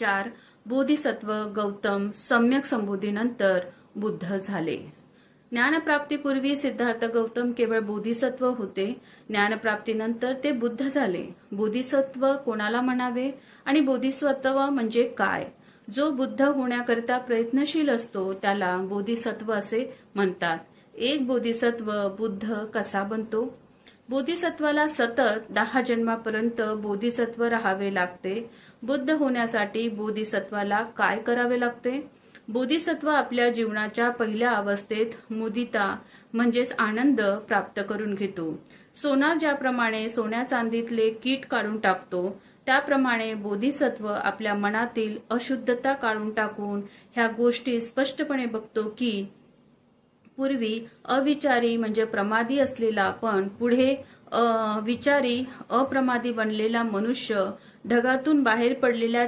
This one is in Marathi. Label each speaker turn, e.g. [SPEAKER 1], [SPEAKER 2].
[SPEAKER 1] चार बोधिसत्व गौतम सम्यक संबोधीनंतर बुद्ध झाले. ज्ञानप्राप्तीपूर्वी सिद्धार्थ गौतम केवळ बोधिसत्व होते. ज्ञानप्राप्तीनंतर ते बुद्ध झाले. बोधिसत्व कोणाला म्हणावे आणि बोधिसत्व म्हणजे काय? जो बुद्ध होण्याकरिता प्रयत्नशील असतो त्याला बोधिसत्व असे म्हणतात. एक बोधिसत्व बुद्ध कसा बनतो? बोधिसत्वाला सतत दहा जन्मापर्यंत बोधिसत्व राहावे लागते. बुद्ध होण्यासाठी बोधिसत्वाला काय करावे लागते? बोधिसत्व आपल्या जीवनाच्या पहिल्या अवस्थेत मुदिता म्हणजेच आनंद प्राप्त करून घेतो. सोनार ज्याप्रमाणे सोन्या चांदीतले कीट काढून टाकतो त्याप्रमाणे बोधिसत्व आपल्या मनातील अशुद्धता काढून टाकून ह्या गोष्टी स्पष्टपणे बघतो की पूर्वी अविचारी म्हणजे प्रमादी असलेला पण पुढे अ, विचारी अप्रमादी बनलेला मनुष्य ढगातून बाहेर पडलेल्या